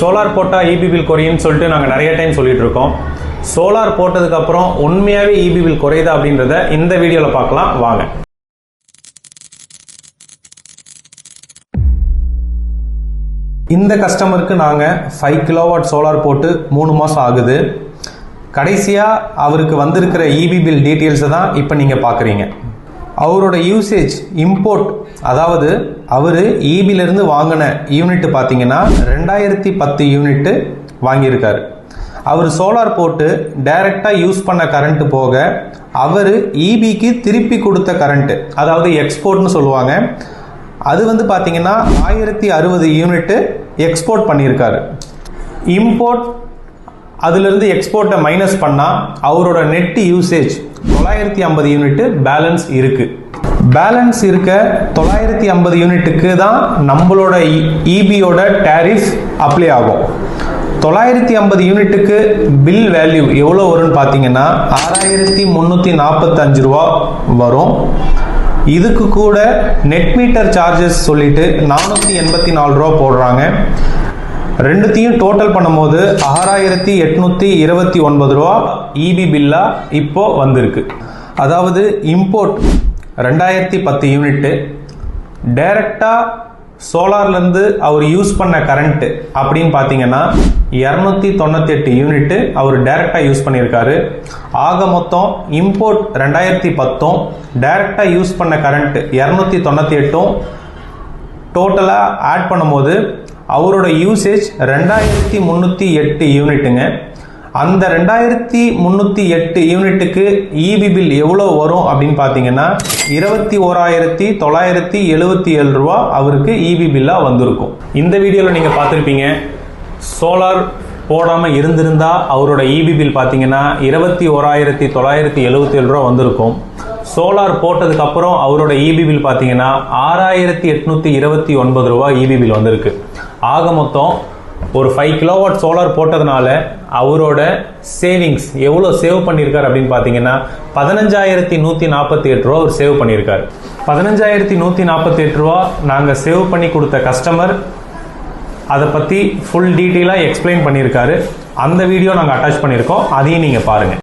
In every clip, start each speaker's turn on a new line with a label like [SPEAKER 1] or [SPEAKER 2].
[SPEAKER 1] Solar போட்டால் EB bill குறையும்னு சொல்லிட்டு நாங்கள் நிறைய டைம் சொல்லிட்டு இருக்கோம். சோலார் போட்டதுக்கப்புறம் உண்மையாகவே இபி பில் குறையுதா அப்படின்றத இந்த வீடியோவில் பார்க்கலாம். வாங்க. இந்த கஸ்டமருக்கு நாங்கள் ஃபைவ் கிலோவாட் சோலார் போட்டு மூணு மாதம் ஆகுது. கடைசியாக அவருக்கு வந்திருக்கிற இபி பில் டீட்டெயில்ஸை தான் இப்போ நீங்கள் பார்க்குறீங்க. அவரோட யூசேஜ் இம்போர்ட் அதாவது அவர் இபிலேருந்து வாங்கின யூனிட் பார்த்தீங்கன்னா ரெண்டாயிரத்தி பத்து யூனிட்டு வாங்கியிருக்காரு. அவர் சோலார் போட்டு டைரெக்டாக யூஸ் பண்ண கரண்ட் போக அவர் இபிக்கு திருப்பி கொடுத்த கரண்ட்டு அதாவது எக்ஸ்போர்ட்னு சொல்லுவாங்க. அது வந்து பார்த்தீங்கன்னா ஆயிரத்தி அறுபது யூனிட்டு எக்ஸ்போர்ட் பண்ணியிருக்காரு. இம்போர்ட் அதுலேருந்து எக்ஸ்போர்ட்டை மைனஸ் பண்ணால் அவரோட நெட் யூசேஜ் தொள்ளாயிரத்தி ஐம்பது யூனிட்டு பேலன்ஸ் இருக்குது பேலன்ஸ் இருக்க தொள்ளாயிரத்தி ஐம்பது யூனிட்டுக்கு தான் நம்மளோட இபியோட டேரிஃப் அப்ளை ஆகும். தொள்ளாயிரத்தி ஐம்பது யூனிட்டுக்கு பில் வேல்யூ எவ்வளோ வரும்னு பார்த்தீங்கன்னா ஆறாயிரத்தி முந்நூற்றி நாற்பத்தஞ்சு ரூபா வரும். இதுக்கு கூட நெட் மீட்டர் சார்ஜஸ் சொல்லிட்டு நானூற்றி எண்பத்தி நாலு ரூபா போடுறாங்க. ரெண்டுத்தையும் டோட்டல் பண்ணும்போது ஆறாயிரத்தி எட்நூற்றி இருபத்தி ஒன்பது ரூபா இபி பில்லா இப்போ வந்திருக்கு. அதாவது இம்போர்ட் ரெண்டாயிரத்தி பத்து யூனிட்டு டைரக்டாக சோலார்லேருந்து அவர் யூஸ் பண்ண கரண்ட்டு அப்படின்னு பார்த்தீங்கன்னா இரநூத்தி தொண்ணூற்றி எட்டு யூனிட்டு அவர் டைரெக்டாக யூஸ் பண்ணியிருக்காரு. ஆக மொத்தம் இம்போர்ட் ரெண்டாயிரத்தி பத்தும் டைரெக்டாக யூஸ் பண்ண கரண்ட்டு இரநூத்தி தொண்ணூற்றி எட்டும் டோட்டலாக ஆட் பண்ணும்போது அவரோட யூசேஜ் ரெண்டாயிரத்தி முந்நூற்றி எட்டு யூனிட்டுங்க. அந்த ரெண்டாயிரத்தி முந்நூற்றி எட்டு யூனிட்டுக்கு இபி பில் எவ்வளோ வரும் அப்படின்னு பார்த்தீங்கன்னா இருபத்தி ஓராயிரத்தி தொள்ளாயிரத்தி எழுபத்தி ஏழு ரூபா அவருக்கு இபி பில்லாக வந்திருக்கும். இந்த வீடியோவில் நீங்கள் பார்த்துருப்பீங்க சோலார் போடாமல் இருந்திருந்தா அவரோட இபி பில் பார்த்தீங்கன்னா இருபத்தி ஓராயிரத்தி தொள்ளாயிரத்தி எழுபத்தி ஏழு ரூபா வந்திருக்கும். சோலார் போட்டதுக்கப்புறம் அவரோட இபி பில் பார்த்தீங்கன்னா ஆறாயிரத்தி எட்நூற்றி இருபத்தி ஒன்பது ரூபா இபி பில் வந்திருக்கு. ஆக மொத்தம் ஒரு ஃபைவ் கிலோவாட் சோலார் போட்டதுனால அவரோட சேவிங்ஸ் எவ்வளோ சேவ் பண்ணியிருக்காரு அப்படின்னு பார்த்தீங்கன்னா பதினஞ்சாயிரத்தி நூற்றி நாற்பத்தி எட்டு ரூபா அவர் சேவ் பண்ணியிருக்காரு. பதினஞ்சாயிரத்தி நூற்றி நாற்பத்தி எட்டு ரூபா நாங்கள் சேவ் பண்ணி கொடுத்த கஸ்டமர் அதை பற்றி ஃபுல் டீட்டெயிலாக எக்ஸ்பிளைன் பண்ணியிருக்காரு. அந்த வீடியோ நாங்கள் அட்டாச் பண்ணியிருக்கோம். அதையும் நீங்கள் பாருங்கள்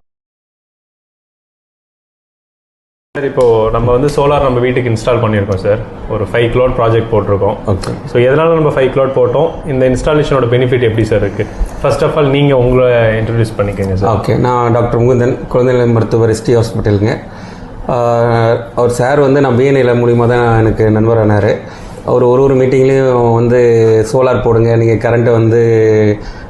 [SPEAKER 1] சார் இப்போ நம்ம வந்து சோலார் நம்ம வீட்டுக்கு இன்ஸ்டால் பண்ணியிருக்கோம் சார் ஒரு ஃபைவ் கிலோட் ப்ராஜெக்ட் போட்டிருக்கோம்.
[SPEAKER 2] ஓகே
[SPEAKER 1] ஸோ எதனால நம்ம ஃபைவ் கிலோட் போட்டோம்? இந்த இன்ஸ்டாலேஷனோட பெனிஃபிட் எப்படி சார் இருக்கு? ஃபர்ஸ்ட் ஆஃப் ஆல் நீங்கள் உங்களை இன்ட்ரடியூஸ் பண்ணிக்கோங்க சார்
[SPEAKER 2] ஓகே நான் டாக்டர் முகுந்தன் குழந்தைகள் மருத்துவர் எஸ்டி ஹாஸ்பிட்டலுங்க அவர் சார் வந்து நான் பிஎன்ஐல மூலியமாக தான் எனக்கு நண்பரானார் அவர் ஒரு ஒரு மீட்டிங்லேயும் வந்து சோலார் போடுங்க நீங்கள் கரண்ட்டை வந்து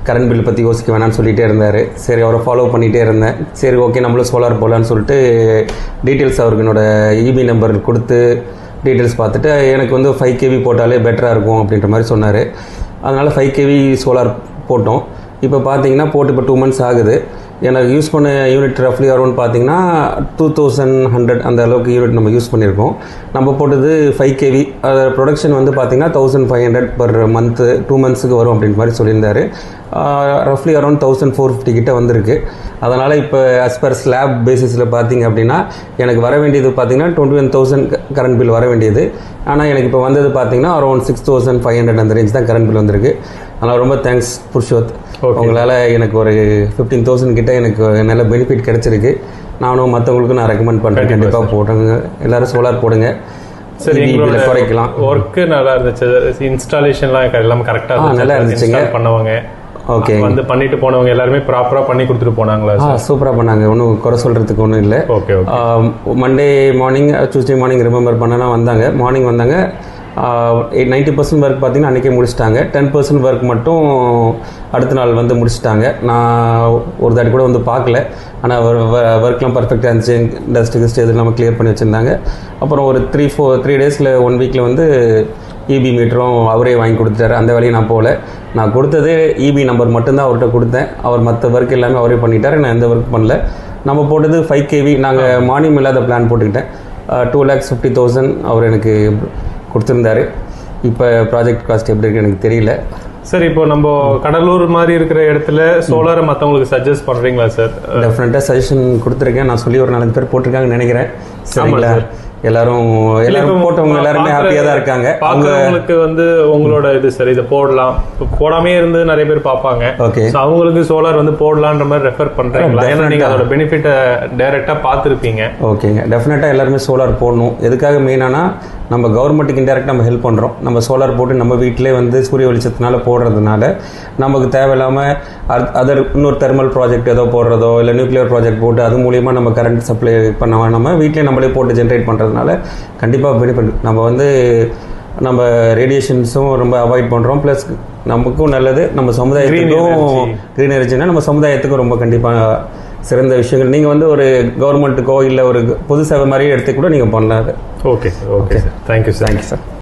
[SPEAKER 2] கரண்ட் பில் பற்றி யோசிக்க வேணாம்னு சொல்லிகிட்டே இருந்தார். சரி அவரை ஃபாலோ பண்ணிகிட்டே இருந்தேன். சரி ஓகே நம்மளும் சோலார் போகலான்னு சொல்லிட்டு டீட்டெயில்ஸ் அவருக்கு என்னோடய இபி நம்பர் கொடுத்து டீட்டெயில்ஸ் பார்த்துட்டு எனக்கு வந்து ஃபைவ் கேவி போட்டாலே பெட்டராக இருக்கும் அப்படின்ற மாதிரி சொன்னார். அதனால் ஃபைவ் கேவி சோலார் போட்டோம். இப்போ பார்த்தீங்கன்னா போட்டு இப்போ டூ மந்த்ஸ் ஆகுது. எனக்கு யூஸ் பண்ண யூனிட் ரஃப்லி அரௌண்ட் பார்த்தீங்கன்னா டூ தௌசண்ட் ஹண்ட்ரட் அந்த அளவுக்கு யூனிட் நம்ம யூஸ் பண்ணியிருக்கோம். நம்ம போட்டது ஃபைவ் கேவி அதோட ப்ரொடக்ஷன் வந்து பார்த்தீங்கன்னா thousand five hundred per month two மந்த்ஸுக்கு வரும் அப்படின்ற மாதிரி சொல்லியிருந்தாரு. ரஃப்லி அரௌண்ட் தௌசண்ட் ஃபோர் ஃபிஃப்டி கிட்டே வந்திருக்கு. அதனால் இப்போ அஸ் பர் ஸ்லாப் பேசிஸில் பார்த்தீங்க அப்படின்னா எனக்கு வர வேண்டியது பார்த்தீங்கன்னா twenty one thousand current bill வர வேண்டியது. ஆனால் எனக்கு இப்போ வந்தது பார்த்தீங்கன்னா around six thousand five hundred அந்த ரேஞ்ச் தான் கரண்ட் பில் வந்திருக்கு. அதனால் ரொம்ப தேங்க்ஸ் புருஷோத். உங்களால் எனக்கு ஒரு ஃபிஃப்டீன் தௌசண்ட் கிட்ட எனக்கு நல்ல பெனிஃபிட் கிடைச்சிருக்கு. நானும் மற்றவங்களுக்கும் நான் ரெக்கமெண்ட் பண்ணுறேன்
[SPEAKER 1] கண்டிப்பா
[SPEAKER 2] கண்டிப்பாக போடுங்க. எல்லாரும் சோலார் போடுங்க.
[SPEAKER 1] சரி எங்களோட
[SPEAKER 2] குறைக்கலாம்.
[SPEAKER 1] ஒர்க்கு நல்லா இருந்துச்சு. இன்ஸ்டாலேஷன்லாம் எல்லாம் கரெக்டாக
[SPEAKER 2] நல்லா இருந்துச்சுங்க.
[SPEAKER 1] பண்ணவங்க.
[SPEAKER 2] ஓகே
[SPEAKER 1] வந்து பண்ணிட்டு போனவங்க எல்லாருமே ப்ராப்பராக பண்ணி கொடுத்துட்டு போனாங்களா
[SPEAKER 2] சூப்பராக பண்ணாங்க. ஒன்றும் குறை சொல்கிறதுக்கு ஒன்றும் இல்லை.
[SPEAKER 1] Okay
[SPEAKER 2] Monday morning Tuesday morning remember பண்ணனா வந்தாங்க. மார்னிங் வந்தாங்க. நைன்ட்டி பர்சன்ட் ஒர்க் பார்த்தீங்கன்னா அன்றைக்கே முடிச்சிட்டாங்க. டென் பர்சன்ட் ஒர்க் மட்டும் அடுத்த நாள் வந்து முடிச்சிட்டாங்க. நான் ஒரு தாட்டி கூட வந்து பார்க்கல. ஆனால் ஒர்க்லாம் பர்ஃபெக்டாக இருந்துச்சு. டஸ்ட்டு கிஸ்ட் எது இல்லாமல் கிளியர் பண்ணி வச்சுருந்தாங்க. அப்புறம் ஒரு த்ரீ ஃபோர் த்ரீ டேஸில் ஒன் வீக்கில் வந்து இபி மீட்டரும் அவரே வாங்கி கொடுத்துட்டாரு. அந்த வேலையை நான் போகல. நான் கொடுத்தது இபி நம்பர் மட்டும்தான் அவர்கிட்ட கொடுத்தேன். அவர் மற்ற ஒர்க் எல்லாமே அவரே பண்ணிட்டாரு. நான் எந்த ஒர்க் பண்ணல. நம்ம போட்டது ஃபைவ் கேவி நாங்கள் மானியம் இல்லாத பிளான் போட்டுக்கிட்டேன். டூ லேக்ஸ் ஃபிஃப்டி தௌசண்ட் அவர் எனக்கு கொடுத்துருந்தாரு. இப்போ ப்ராஜெக்ட் காஸ்ட் எப்படி இருக்கு எனக்கு தெரியல.
[SPEAKER 1] சார் இப்போ நம்ம கடலூர் மாதிரி இருக்கிற இடத்துல சோலாரை மற்றவங்களுக்கு சஜஸ்ட் பண்றீங்களா சார்
[SPEAKER 2] டெஃபினட்டாக சஜஷன் கொடுத்துருக்கேன். நான் சொல்லி ஒரு நாலஞ்சு பேர் போட்டிருக்காங்கன்னு நினைக்கிறேன். சரிங்களா?
[SPEAKER 1] சார்.
[SPEAKER 2] எல்லாரும் எல்லாரும் போட்டவங்க எல்லாருமே ஹாப்பியாக தான் இருக்காங்க. அவங்க
[SPEAKER 1] பாக்குறவங்களுக்கு வந்து உங்களோட இது சரி இதை போடலாம். போடாமே இருந்து நிறைய பேர் பார்ப்பாங்க.
[SPEAKER 2] ஓகே
[SPEAKER 1] அவங்களுக்கு சோலார் வந்து போடலான்ற மாதிரி ரெஃபர் பண்றீங்களா? ஏன்னா நீங்க அதோட பெனிஃபிட்டை டைரக்டா பார்த்துருப்பீங்க.
[SPEAKER 2] ஓகேங்க டெஃபினட்டாக எல்லாருமே சோலார் போடணும். எதுக்காக மெயினானா நம்ம கவர்மெண்ட்டுக்கு இன்டெரக்ட் நம்ம ஹெல்ப் பண்ணுறோம் நம்ம சோலார் போட்டு நம்ம வீட்டிலே வந்து சூரிய வெளிச்சத்தினால போடுறதுனால நமக்கு தேவையில்லாமல் அதர் இன்னொரு தெர்மல் ப்ராஜெக்ட் ஏதோ போடுறதோ இல்லை நியூக்ளியர் ப்ராஜெக்ட் போட்டு அது மூலியமா நம்ம கரண்ட் சப்ளை பண்ண வேணாம வீட்டிலே நம்மளே போட்டு ஜென்ரேட் பண்ணுறதுனால கண்டிப்பாக பெனிஃபிட் நம்ம வந்து நம்ம ரேடியேஷன்ஸும் ரொம்ப அவாய்ட் பண்ணுறோம் ப்ளஸ் நமக்கும் நல்லது நம்ம சமுதாயத்துக்கும் க்ரீன் எனர்ஜினா நம்ம சமுதாயத்துக்கும் ரொம்ப கண்டிப்பாக சிறந்த விஷயங்கள். நீங்கள் வந்து ஒரு கவர்மெண்ட்டுக்கோ இல்லை ஒரு பொது சேவை மாதிரியே எடுத்து கூட நீங்கள் பண்ணலாம் அது.
[SPEAKER 1] Okay sir okay sir thank you sir
[SPEAKER 2] thank you sir